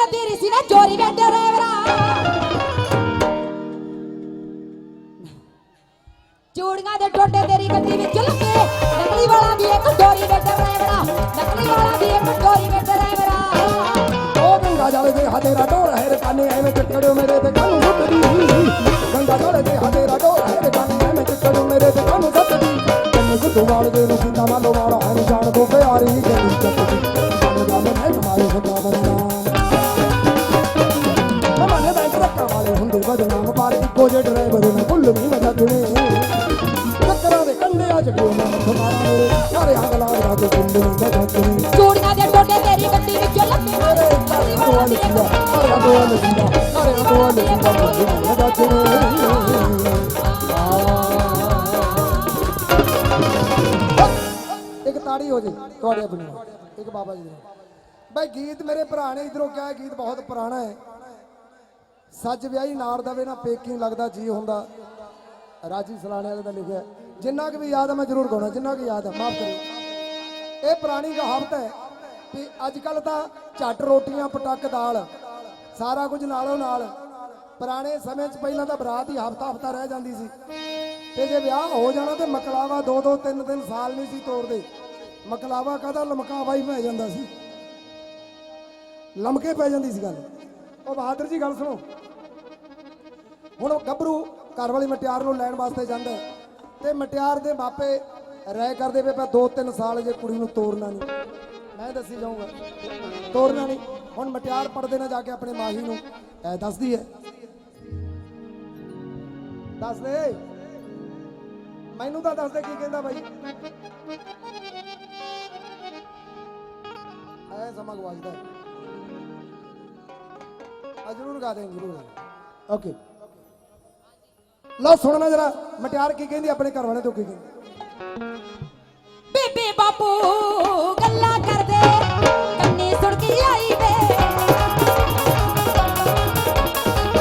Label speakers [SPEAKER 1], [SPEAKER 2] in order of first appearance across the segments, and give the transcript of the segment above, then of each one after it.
[SPEAKER 1] ਨਾ ਤੇਰੀ ਸੀ ਨਾ ਚੂੜੀਆਂ ਦੇ ਟੋਟੇ ਤੇਰੀ ਗੱਡੀ ਵਿੱਚ ਲੱਗੇ। ਨਕਲੀ ਵਾਲਾ ਦੀ ਇੱਕ ਡੋਰੀ ਵੇ ਡਰਾਈਵਰਾ ਨਕਲੀ ਵਾਲਾ ਦੀ ਇੱਕ ਡੋਰੀ ਵੇ ਡਰਾਈਵਰਾ
[SPEAKER 2] ਉਹ ਗੰਗਾ ਜਲ ਦੇ ਹਦੇਰਾ ਡੋਰ ਹੈ ਰਕਾਨੇ ਐਵੇਂ ਚੱਕੜੋ ਮੇਰੇ ਵਾਲੇ ਹੁੰਦੇ ਬਦਨਾਮ ਪਰ ਇੱਕੋ ਜਿਹੇ ਡਰਾਈਵਰ ਨੇ ਕੁੱਲ ਵੀ ਮਜਾ ਦੁਨੇ ਚੱਕਰਾਂ ਦੇ ਕੰਢੇ ਆ ਜਗੋ ਮੈਂ ਖਮਾਰਾ ਮੇਰੇ ਸਾਰੇ ਅੰਗ ਲਾਗ ਕੇ ਕੁੰਡ ਨੂੰ ਮਜਾ ਦੁਨੇ
[SPEAKER 1] ਚੂੜੀਆਂ ਦੇ ਟੋਟੇ ਤੇਰੀ ਗੱਡੀ ਵਿੱਚ ਲੱਗੇ ਨਕਲੀ ਵਾਲਾ ਦੀ ਇੱਕ
[SPEAKER 2] ਇੱਕ ਤਾੜੀ ਹੋ ਜੇ ਤੁਹਾਡੇ ਆਪਣੀ। ਇੱਕ ਬਾਬਾ ਜੀ ਦੇ। ਬਈ ਗੀਤ ਮੇਰੇ ਭਰਾ ਨੇ ਇਧਰੋਂ ਕਿਹਾ ਗੀਤ ਬਹੁਤ ਪੁਰਾਣਾ ਹੈ। ਸੱਜ ਵਿਆਹੀ ਨਾਰ ਦਵੇ ਨਾ ਪੇਕੀ ਲੱਗਦਾ ਜੀ ਹੁੰਦਾ। ਰਾਜੀ ਸਲਾਣੇ ਵਾਲੇ ਦਾ ਲਿਖਿਆ ਜਿੰਨਾ ਕੁ ਵੀ ਯਾਦ ਹੈ ਮੈਂ ਜ਼ਰੂਰ ਗਾਉਣਾ, ਜਿੰਨਾ ਕੁ ਯਾਦ ਹੈ ਮਾਫ ਕਰਿਓ। ਇਹ ਪੁਰਾਣੀ ਕਹਾਵਤ ਹੈ ਵੀ ਅੱਜ ਕੱਲ ਤਾਂ ਝੱਟ ਰੋਟੀਆਂ, ਪਟਕ ਦਾਲ, ਸਾਰਾ ਕੁਝ ਨਾਲੋਂ ਨਾਲ। ਪੁਰਾਣੇ ਸਮੇਂ 'ਚ ਪਹਿਲਾਂ ਤਾਂ ਬਰਾਤ ਹੀ ਹਫਤਾ ਹਫਤਾ ਰਹਿ ਜਾਂਦੀ ਸੀ। ਤੇ ਜੇ ਵਿਆਹ ਹੋ ਜਾਣਾ ਤੇ ਮਕਲਾਵਾ ਦੋ ਦੋ ਤਿੰਨ ਤਿੰਨ ਸਾਲ ਨਹੀਂ ਸੀ ਤੋਰਦੇ। ਮਕਲਾਵਾ ਕਾਹਦਾ? ਲਮਕਾਵਾ ਹੀ ਪੈ ਜਾਂਦਾ ਸੀ। ਲਮਕੇ ਪੈ ਜਾਂਦੀ ਸੀ ਗੱਲ। ਉਹ ਬਹਾਦਰ ਜੀ, ਗੱਲ ਸੁਣੋ। ਹੁਣ ਉਹ ਗੱਭਰੂ ਘਰ ਵਾਲੀ ਮਟਿਆਰ ਨੂੰ ਲੈਣ ਵਾਸਤੇ ਜਾਂਦਾ ਤੇ ਮਟਿਆਰ ਦੇ ਮਾਪੇ ਰਾਇ ਕਰਦੇ ਵੇ ਪਾ ਦੋ ਤਿੰਨ ਸਾਲ ਜੇ ਕੁੜੀ ਨੂੰ ਤੋਰਨਾ ਨਹੀਂ। ਮੈਂ ਦੱਸੀ ਜਾਊਂਗਾ। ਤੋਰਨਾ ਨਹੀਂ। ਹੁਣ ਮਟਿਆਰ ਪੜਦੇ ਨਾ ਜਾ ਕੇ ਆਪਣੇ ਮਾਹੀ ਨੂੰ। ਐ ਦੱਸਦੀ ਹੈ। ਦੱਸ ਦੇ। ਮੈਨੂੰ ਤਾਂ ਦੱਸ ਦੇ ਕੀ ਕਹਿੰਦਾ ਬਾਈ। ਐ ਸਮਾਂ ਗਵਾਜਦਾ ਆ ਜ਼ਰੂਰ ਗਾ ਦੇ ਜ਼ਰੂਰ ਓਕੇ ਲਓ ਸੁਣਨਾ ਜਰਾ, ਮਟਿਆਰ ਕੀ ਕਹਿੰਦੀ, ਆਪਣੇ ਘਰ ਵਾਲੇ ਤੋਂ ਕੀ ਕਹਿੰਦੀ?
[SPEAKER 1] ਬੀਬੀ ਬਾਪੂ ਗੱਲਾਂ ਕਰਦੇ, ਕੰਨੀ ਸੁਣਕੀ ਆਈ ਵੇ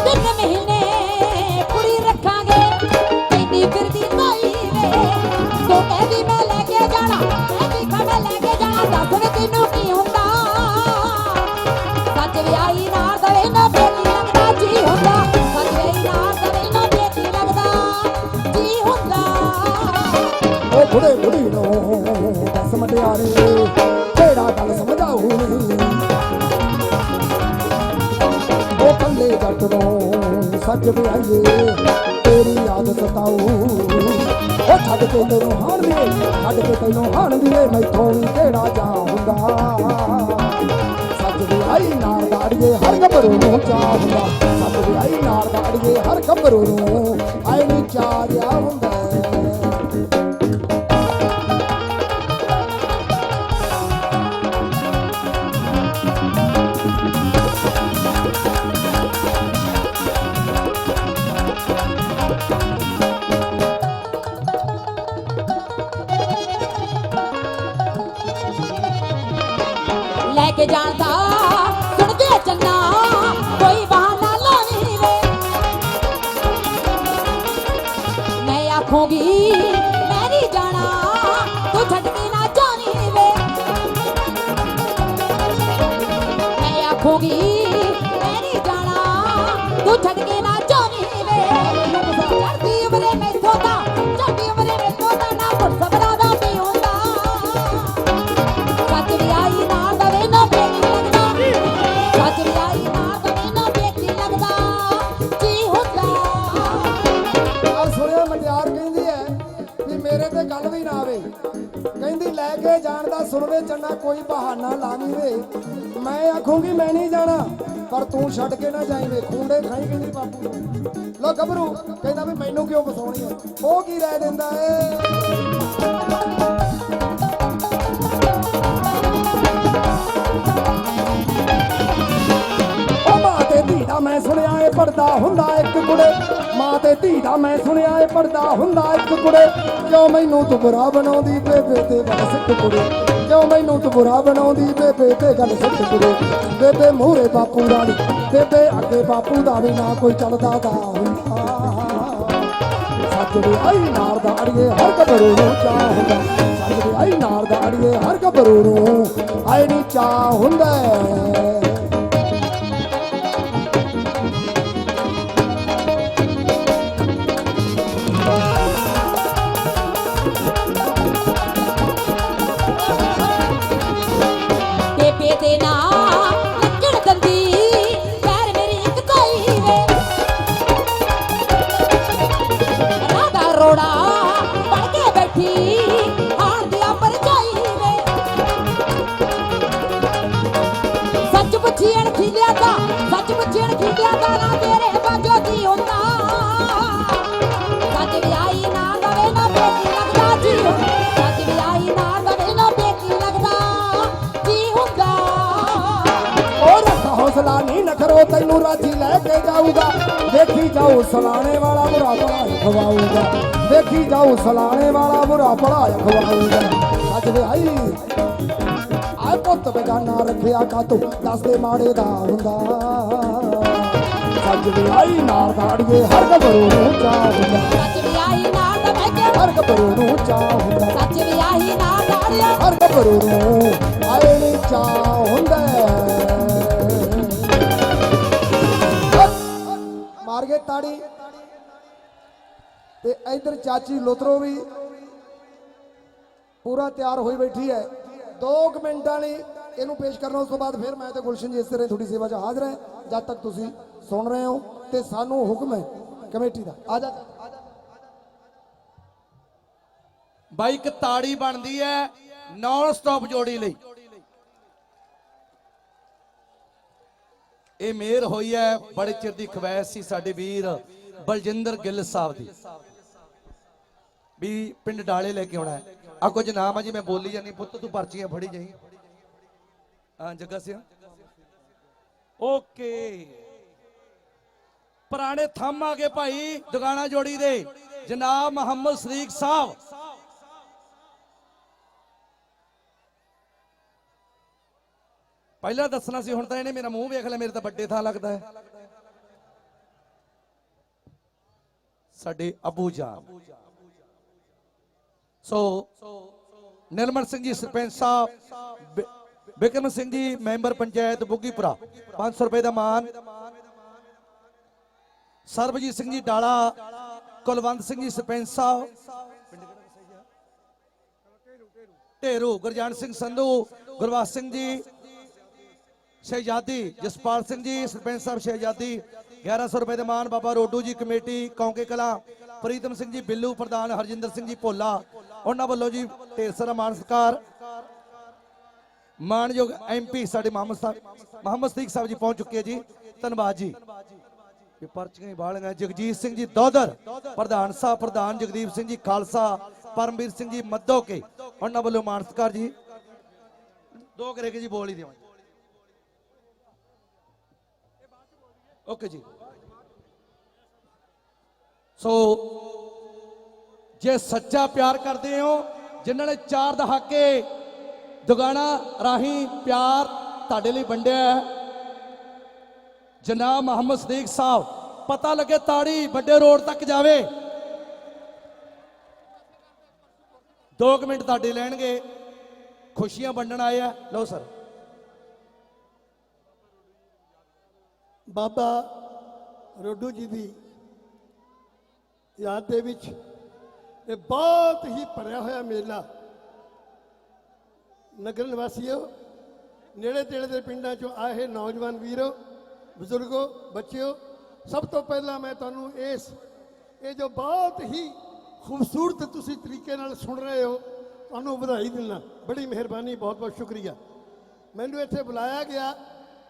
[SPEAKER 1] ਤਿੰਨ ਮਹੀਨੇ ਕੁੜੀ ਰੱਖਾਂਗੇ ਕਹਿੰਦੀ ਫਿਰਦੀ ਨਾਈ ਵੇ। ਤੂੰ ਕਹਿੰਦੀ
[SPEAKER 2] ਸੱਜ ਵਿਆਈਏ ਤੇਰੀ ਯਾਦ ਸਤਾਉ ਉਹ ਛੱਡ ਕੇ ਤੈਨੂੰ ਹਾਣ ਦੇ ਛੱਡ ਕੇ ਤੈਨੂੰ ਹਾਣ ਦੇ ਮੈਥੋਂ ਵੀ ਕਿਹੜਾ ਜਾ ਹੁੰਦਾ? ਸੱਜ ਵਿਆਹੀ ਨਾਲ ਦਾੜੀਏ ਹਰ ਗੱਭਰੂ ਨੂੰ ਚਾਹ ਹੁੰਦਾ। ਸੱਜ ਵਿਆਹੀ ਨਾਲ ਦਾੜੀਏ ਹਰ ਗੱਭਰੂ ਨੂੰ ਆਈ ਨੀ ਚਾਹ ਜਿਹਾ
[SPEAKER 1] ਆਖੂੰਗੀ ਮੈਂ ਨਹੀਂ ਜਾਣਾ।
[SPEAKER 2] ਪਰ ਤੂੰ ਛੱਡ ਕੇ ਨਾ ਜਾਈਂ ਵੇ, ਖੁੰਡੇ ਖਾਈ ਕਹਿੰਦੀ ਬਾਪੂ ਨੂੰ। ਲੋ ਗੱਭਰੂ, ਕਹਿੰਦਾ ਵੀ ਮੈਨੂੰ ਕਿਉਂ ਫਸਾਉਣੀ ਹੈ ਉਹ ਕੀ ਰਹਿ ਦਿੰਦਾ ਏ? ਪਰਦਾ ਹੁੰਦਾ ਇੱਕ ਕੁੜੇ। ਮਾਂ ਤੇ ਧੀ ਦਾ ਮੈਂ ਸੁਣਿਆ ਏ ਪਰਦਾ ਹੁੰਦਾ ਇੱਕ ਕੁੜੇ। ਕਿਉਂ ਮੈਨੂੰ ਤੂੰ ਬੁਰਾ ਬਣਾਉਂਦੀ ਬੇਬੇ ਤੇ ਗੱਲ ਸਿੱਟ ਕੁੜੇ? ਕਿਉਂ ਮੈਨੂੰ ਤੂੰ ਬੁਰਾ ਬਣਾਉਂਦੀ ਬੇਬੇ ਤੇ ਗੱਲ ਸਿੱਟ ਕੁੜੇ? ਬੇਬੇ ਮੂਹਰੇ ਬਾਪੂ ਦਾ ਨੀ ਬੇਬੇ ਅੱਗੇ ਬਾਪੂ ਦਾ ਵੀ ਨਾ ਕੋਈ ਚੱਲਦਾ ਦਾ ਹੁੰਦਾ। ਸੱਚ ਦੇ ਆਈ ਨਾਰ ਦਾ ਅੜੀਏ, ਹਰ ਕਬਰੂ ਨੂੰ ਚਾਹ ਹੁੰਦਾ। ਸੱਚ ਦੇ ਆਈ ਨਾਰ ਦਾ ਅੜੀਏ, ਹਰ ਕਬਰੂ ਨੂੰ ਆਈ ਨਹੀਂ ਚਾਹ
[SPEAKER 1] ਰੋੜਾ ਬਣ ਕੇ ਬੈਠੀ ਆਣ ਸੱਚ ਪੁੱਛੀਣ ਖਿਲਿਆ ਲਿਆ ਸੱਚ ਪੁੱਛੀਣ ਖਿਲਿਆ ਦਾ ਨਾ
[SPEAKER 2] ਤੇਰੇ ਨਹੀਂ ਨਖਰੋ ਤੈਨੂੰ ਰਾਜੀ ਲੈ ਕੇ ਜਾਊਗਾ। ਦੇਖੀ ਜਾਓ ਸਲਾਣੇ ਵਾਲਾ ਬੁਰਾ ਭਲਾ ਖਵਾਊਗਾ ਦੇਖੀ ਜਾਓ ਸਲਾਣੇ ਵਾਲਾ ਬੁਰਾ ਭਲਾ ਖਵਾਊਗਾ ਅੱਜ ਵਿਆਹੀ। ਆਏ ਪੁੱਤ ਬੇਗਾਨਾ ਰੱਖਿਆ ਕਾ ਤੂੰ ਦੱਸਦੇ ਮਾੜੇ ਦਾ ਹੁੰਦਾ। ਸੱਜ ਵਿਆਹੀ ਨਾਲ ਦਾੜੀਏ ਹਰ ਗੱਭਰੂ ਨੂੰ ਚਾਹੁੰਦਾ।
[SPEAKER 1] ਸੱਜ ਵਿਆਹੀ
[SPEAKER 2] ਹਰ ਗੱਭਰੂ ਨੂੰ ਚਾਹੁੰਦਾ।
[SPEAKER 1] ਸੱਜ ਵਿਆਹੀ ਨਾ ਦਾੜਿਆ
[SPEAKER 2] ਹਰ ਗੱਭਰੂ ਨੂੰ ਆਏ ਨੀ ਚਾਹੁੰਦਾ। ਤਾੜੀ। ਤੇ ਇਧਰ ਚਾਚੀ ਲੋਤਰੋ ਵੀ ਪੂਰਾ ਤਿਆਰ ਹੋਈ ਬੈਠੀ ਹੈ। 2 ਮਿੰਟਾਂ ਲਈ ਇਹਨੂੰ ਪੇਸ਼ ਕਰਨਾ ਉਸ ਤੋਂ ਬਾਅਦ ਫਿਰ ਮੈਂ ਤੇ ਗੁਲਸ਼ਨ ਜੀ ਇਸ ਤਰ੍ਹਾਂ ਤੁਹਾਡੀ ਸੇਵਾ 'ਚ ਹਾਜ਼ਰ ਹੈ। ਜਦ ਤੱਕ ਤੁਸੀਂ ਸੁਣ ਰਹੇ ਹੋ ਤੇ ਸਾਨੂੰ ਹੁਕਮ ਹੈ ਕਮੇਟੀ ਦਾ। ਆ ਜਾ।
[SPEAKER 3] ਬਾਈ ਇੱਕ ਤਾੜੀ ਬਣਦੀ ਹੈ ਨਾਨ ਸਟਾਪ ਜੋੜੀ ਲਈ। ਇਹ ਮੇਰ ਹੋਈ ਹੈ, ਬੜੇ ਚਿਰ ਦੀ ਖਵੈਸ ਸੀ ਸਾਡੇ ਵੀਰ ਬਲਜਿੰਦਰ ਗਿੱਲ ਸਾਹਿਬ ਦੀ। ਵੀ ਪਿੰਡ ਡਾਲੇ ਲੈ ਕੇ ਆਉਣਾ ਹੈ। ਆ ਕੁਝ ਨਾਮ ਆ ਜੀ, ਮੈਂ ਬੋਲੀ ਜਾਨੀ ਪੁੱਤ ਤੂੰ ਪਰਚੀਆਂ ਫੜੀ ਜਾਈ। ਹਾਂ ਜੱਗਾ ਸਿਆ ਓਕੇ। ਪੁਰਾਣੇ ਥੰਮ ਆ ਗਏ ਭਾਈ ਦੁਗਾਣਾ ਜੋੜੀ ਦੇ। ਜਨਾਬ ਮੁਹੰਮਦ ਸਦੀਕ ਸਾਹਿਬ। ਪਹਿਲਾਂ ਦੱਸਣਾ ਸੀ, ਹੁਣ ਤਾਂ ਇਹਨੇ ਮੇਰਾ ਮੂੰਹ ਵੇਖ ਲਿਆ, ਮੇਰੇ ਤਾਂ ਵੱਡੇ ਥਾਂ ਲੱਗਦਾ ਹੈ। ਸਾਡੇ ਅਬੂ ਜਾਨ ਸੋ ਨਿਰਮਲ ਸਿੰਘ ਜੀ, ਸਰਪੰਚ ਸਾਹਿਬ ਬਿਕਰਮ ਸਿੰਘ ਜੀ, ਮੈਂਬਰ ਪੰਚਾਇਤ ਬੁੱਗੀਪੁਰਾ 500 ਰੁਪਏ ਦਾ ਮਾਨ। ਸਰਬਜੀਤ ਸਿੰਘ ਜੀ, ਡਾਲਾ, ਕੁਲਵੰਤ ਸਿੰਘ ਜੀ, ਸਰਪੰਚ ਸਾਹਿਬ। ਢੇਰੂ, ਗੁਰਜਾਨ ਸਿੰਘ ਸੰਧੂ ਗੁਰਵਾਸ ਸਿੰਘ ਜੀ ਸ਼ਹਿਜ਼ਾਦੀ ਜਸਪਾਲ ਸਿੰਘ ਜੀ, ਸਰਪੰਚ ਸਾਹਿਬ ਸ਼ਹਿਜ਼ਾਦੀ 1100 ਰੁਪਏ ਦੇ ਮਾਨ ਬਾਬਾ ਰੋਡੂ ਜੀ, ਕਮੇਟੀ, ਕੌਂਕੇ ਕਲਾ, ਪ੍ਰੀਤਮ ਸਿੰਘ ਜੀ, ਬਿੱਲੂ ਪ੍ਰਧਾਨ, ਹਰਜਿੰਦਰ ਸਿੰਘ ਜੀ, ਭੋਲਾ, ਉਹਨਾਂ ਵੱਲੋਂ ਜੀ ਢੇਰ ਸਾਰਾ ਮਾਨ ਸਤਿਕਾਰ। ਮਾਨਯੋਗ ਐਮਪੀ ਸਾਡੇ ਮੁਹੰਮਦ ਸਾਹਿਬ, ਮੁਹੰਮਦ ਸਦੀਕ ਸਾਹਿਬ ਜੀ ਪਹੁੰਚ ਚੁੱਕੇ ਹੈ ਜੀ, ਧੰਨਵਾਦ ਜੀ। ਇਹ ਪਰਚੀਆਂ ਹੀ ਬਾਲੀਆਂ ਜਗਜੀਤ ਸਿੰਘ ਜੀ ਦੋਦਰ, ਪ੍ਰਧਾਨ ਸਾਹਿਬ, ਪ੍ਰਧਾਨ ਜਗਦੀਪ ਸਿੰਘ ਜੀ, ਖਾਲਸਾ, ਪਰਮਵੀਰ ਸਿੰਘ ਜੀ, ਮੱਧੋਕੇ, ਉਹਨਾਂ ਵੱਲੋਂ ਮਾਨ ਸਤਿਕਾਰ ਜੀ। ਦੋ ਕਰੇ ਕੇ ਜੀ ਬੋਲ ਹੀ ਦੇਵਾਂ ਓਕੇ ਜੀ ਸੋ ਜੇ ਸੱਚਾ ਪਿਆਰ ਕਰਦੇ ਹੋ, ਜਿਨ੍ਹਾਂ ਨੇ ਚਾਰ ਦਹਾਕੇ ਦੁਗਾਣਾ ਰਾਹੀਂ ਪਿਆਰ ਤੁਹਾਡੇ ਲਈ ਵੰਡਿਆ ਹੈ, ਜਨਾਬ ਮੁਹੰਮਦ ਸਦੀਕ ਸਾਹਿਬ, ਪਤਾ ਲੱਗੇ ਤਾੜੀ ਵੱਡੇ ਰੋਡ ਤੱਕ ਜਾਵੇ। 2 ਮਿੰਟ ਤੁਹਾਡੇ ਲੈਣਗੇ, ਖੁਸ਼ੀਆਂ ਵੰਡਣ ਆਏ ਆ। ਲਓ ਸਰ।
[SPEAKER 4] ਬਾਬਾ ਰੋਡੂ ਜੀ ਦੀ ਯਾਦ ਦੇ ਵਿੱਚ ਇਹ ਬਹੁਤ ਹੀ ਭਰਿਆ ਹੋਇਆ ਮੇਲਾ ਨਗਰ ਨਿਵਾਸੀਓ, ਨੇੜੇ ਤੇੜੇ ਦੇ ਪਿੰਡਾਂ ਚੋਂ ਆਏ ਹੋਏ ਨੌਜਵਾਨ ਵੀਰੋ, ਬਜ਼ੁਰਗੋ, ਬੱਚਿਓ, ਸਭ ਤੋਂ ਪਹਿਲਾਂ ਮੈਂ ਤੁਹਾਨੂੰ ਇਸ, ਇਹ ਜੋ ਬਹੁਤ ਹੀ ਖੂਬਸੂਰਤ ਤੁਸੀਂ ਤਰੀਕੇ ਨਾਲ ਸੁਣ ਰਹੇ ਹੋ, ਤੁਹਾਨੂੰ ਵਧਾਈ ਦਿੰਦਾ। ਬੜੀ ਮਿਹਰਬਾਨੀ ਬਹੁਤ ਬਹੁਤ ਸ਼ੁਕਰੀਆ। ਮੈਨੂੰ ਇੱਥੇ ਬੁਲਾਇਆ ਗਿਆ,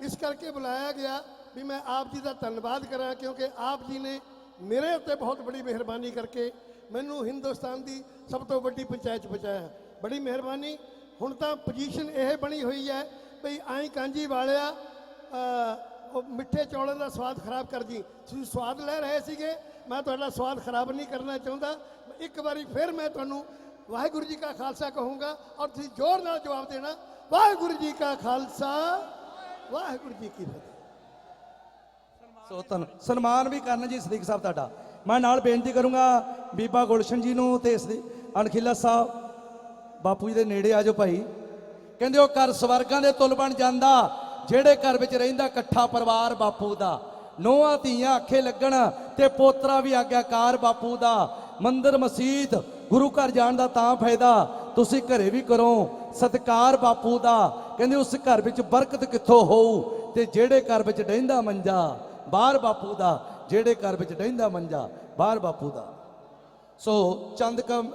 [SPEAKER 4] ਇਸ ਕਰਕੇ ਬੁਲਾਇਆ ਗਿਆ ਵੀ ਮੈਂ ਆਪ ਜੀ ਦਾ ਧੰਨਵਾਦ ਕਰਾਂ ਕਿਉਂਕਿ ਆਪ ਜੀ ਨੇ ਮੇਰੇ ਉੱਤੇ ਬਹੁਤ ਬੜੀ ਮਿਹਰਬਾਨੀ ਕਰਕੇ ਮੈਨੂੰ ਹਿੰਦੁਸਤਾਨ ਦੀ ਸਭ ਤੋਂ ਵੱਡੀ ਪੰਚਾਇਤ 'ਚ ਪਹੁੰਚਾਇਆ ਬੜੀ ਮਿਹਰਬਾਨੀ। ਹੁਣ ਤਾਂ ਪੋਜੀਸ਼ਨ ਇਹ ਬਣੀ ਹੋਈ ਹੈ ਭਈ ਆਈ ਕਾਂਜੀ ਵਾਲਿਆ ਉਹ ਮਿੱਠੇ ਚੌਲਾਂ ਦਾ ਸਵਾਦ ਖਰਾਬ ਕਰ ਜੀ ਤੁਸੀਂ ਸਵਾਦ ਲੈ ਰਹੇ ਸੀਗੇ। ਮੈਂ ਤੁਹਾਡਾ ਸਵਾਦ ਖਰਾਬ ਨਹੀਂ ਕਰਨਾ ਚਾਹੁੰਦਾ। ਇੱਕ ਵਾਰੀ ਫਿਰ ਮੈਂ ਤੁਹਾਨੂੰ ਵਾਹਿਗੁਰੂ ਜੀ ਕਾ ਖਾਲਸਾ ਕਹੂੰਗਾ ਔਰ ਤੁਸੀਂ ਜ਼ੋਰ ਨਾਲ ਜਵਾਬ ਦੇਣਾ, ਵਾਹਿਗੁਰੂ ਜੀ ਕਾ ਖਾਲਸਾ, ਵਾਹਿਗੁਰੂ ਜੀ ਕੀ ਫਤਿਹ।
[SPEAKER 3] ਸੋ ਧੰਨ ਸਨਮਾਨ ਵੀ ਕਰਨ ਜੀ ਸਦੀਕ ਸਾਹਿਬ ਤੁਹਾਡਾ। ਮੈਂ ਨਾਲ ਬੇਨਤੀ ਕਰੂੰਗਾ ਬੀਬਾ ਗੁਲਸ਼ਨ ਜੀ ਨੂੰ ਤੇ ਇਸ ਦੇ ਅਣਖੀਲਾ ਸਾਹਿਬ, ਬਾਪੂ ਜੀ ਦੇ ਨੇੜੇ ਆ ਜਾਓ ਭਾਈ। ਕਹਿੰਦੇ ਉਹ ਘਰ ਸਵਰਗਾਂ ਦੇ ਤੁਲ ਬਣ ਜਾਂਦਾ, ਜਿਹੜੇ ਘਰ ਵਿੱਚ ਰਹਿੰਦਾ ਇਕੱਠਾ ਪਰਿਵਾਰ ਬਾਪੂ ਦਾ। ਨੋਹਾਂ ਧੀਆਂ ਅੱਖੇ ਲੱਗਣ ਤੇ ਪੋਤਰਾ ਵੀ ਆਗਿਆਕਾਰ ਬਾਪੂ ਦਾ। ਮੰਦਰ ਮਸਜਿਦ ਗੁਰੂ ਘਰ ਜਾਣ ਦਾ ਤਾਂ ਫਾਇਦਾ, ਤੁਸੀਂ ਘਰੇ ਵੀ ਕਰੋ, ਸਤਕਾਰ ਬਾਪੂ ਦਾ। ਕਹਿੰਦੇ ਉਸ ਘਰ ਵਿੱਚ ਬਰਕਤ ਕਿੱਥੋਂ ਹੋਊ ਤੇ ਜਿਹੜੇ ਘਰ ਵਿੱਚ ਡਹਿੰਦਾ ਮੰਜਾ ਬਾਹਰ ਬਾਪੂ ਦਾ, ਜਿਹੜੇ ਘਰ ਵਿੱਚ ਡਹਿੰਦਾ ਮੰਜਾ, ਬਾਹਰ ਬਾਪੂ ਦਾ। ਸੋ ਚੰਦ ਕਮ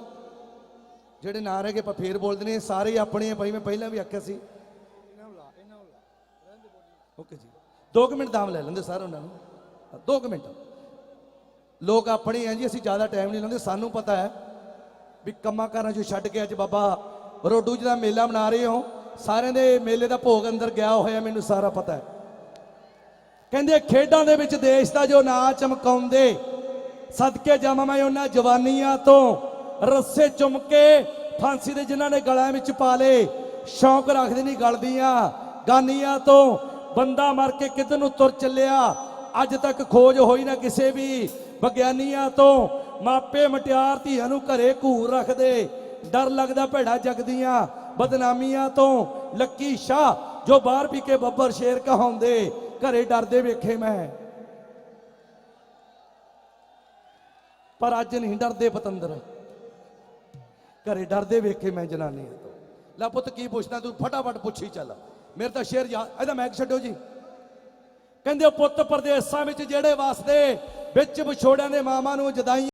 [SPEAKER 3] ਜਿਹੜੇ ਨਾਂ ਰਹਿ ਗਏ, ਆਪਾਂ ਫੇਰ ਬੋਲਦੇ ਨੇ ਸਾਰੇ ਆਪਣੇ ਆ, ਭਾਈ, ਮੈਂ ਪਹਿਲਾਂ ਵੀ ਆਖਿਆ ਸੀ। ਓਕੇ ਜੀ। 2 ਮਿੰਟ ਦਾਮ ਲੈ ਲੈਂਦੇ ਸਰ ਉਹਨਾਂ ਨੂੰ। 2 ਮਿੰਟ। ਲੋਕ ਆਪਣੇ ਆ ਜੀ, ਅਸੀਂ ਜ਼ਿਆਦਾ ਟਾਈਮ ਨਹੀਂ ਲਾਉਂਦੇ। ਸਾਨੂੰ ਪਤਾ ਹੈ ਵੀ ਕੰਮਾਂ ਕਾਰਾਂ ਚੋਂ ਛੱਡ ਕੇ ਅੱਜ ਬਾਬਾ ਰੋਡੂ ਜੀ ਦਾ ਮੇਲਾ ਮਨਾ ਰਹੇ ਹੋ। ਸਾਰਿਆਂ ਦੇ ਮੇਲੇ ਦਾ ਭੋਗ ਅੰਦਰ ਗਿਆ ਹੋਇਆ, ਮੈਨੂੰ ਸਾਰਾ ਪਤਾ ਹੈ। ਕਹਿੰਦੇ ਖੇਡਾਂ ਦੇ ਵਿੱਚ ਦੇਸ਼ ਦਾ ਜੋ ਨਾਂ ਚਮਕਾਉਂਦੇ, ਸਦਕੇ ਜਾਵਾਂ ਮੈਂ ਉਹਨਾਂ ਜਵਾਨੀਆਂ ਤੋਂ। ਰੱਸੇ ਚੁੰਮ ਕੇ ਫਾਂਸੀ ਦੇ ਜਿਨ੍ਹਾਂ ਨੇ ਗਲਾਂ ਵਿੱਚ ਪਾ ਲੇ ਸ਼ੌਂਕ ਰੱਖਦੇ ਨਹੀਂ ਗਲਦੀਆਂ ਗਾਨੀਆਂ ਤੋਂ ਬੰਦਾ ਮਰ ਕੇ ਕਿਤੇ ਨੂੰ ਤੁਰ ਚੱਲਿਆ? ਅੱਜ ਤੱਕ ਖੋਜ ਹੋਈ ਨਾ ਕਿਸੇ ਵੀ। ਵਿਗਿਆਨੀਆਂ ਤੋਂ ਮਾਪੇ ਮਟਿਆਰ ਧੀਆਂ ਨੂੰ ਘਰੇ ਘੂਰ ਰੱਖਦੇ। ਡਰ ਲੱਗਦਾ ਭੈੜਾ ਜਗਦੀਆਂ। ਬਦਨਾਮੀਆਂ ਤੋਂ ਲੱਕੀ ਸ਼ਾਹ, ਜੋ ਬਾਹਰ ਪੀ ਕੇ ਬੱਬਰ ਸ਼ੇਰ ਕਹਾਉਂਦੇ। ਘਰੇ ਡਰਦੇ ਵੇਖੇ ਮੈਂ। ਪਰ ਅੱਜ ਨਹੀਂ ਡਰਦੇ ਪਤੰਦਰ। ਘਰੇ ਡਰਦੇ ਵੇਖੇ ਮੈਂ ਜਨਾਨੀਆਂ ਤੋਂ। ਲੈ ਪੁੱਤ, ਕੀ ਪੁੱਛਣਾ ਤੂੰ? ਫਟਾਫਟ ਪੁੱਛੀ ਚੱਲ। ਮੇਰੇ ਤਾਂ ਸ਼ੇਰ ਯਾਦ ਇਹਦਾ ਮੈਕ ਛੱਡੋ ਜੀ। ਕਹਿੰਦੇ, ਉਹ ਪੁੱਤ ਪਰਦੇਸਾਂ ਵਿੱਚ ਜਿਹੜੇ ਵਸਦੇ, ਵਿੱਚ ਵਿਛੋੜਿਆਂ ਦੇ ਮਾਵਾਂ ਨੂੰ ਜਦਾਈ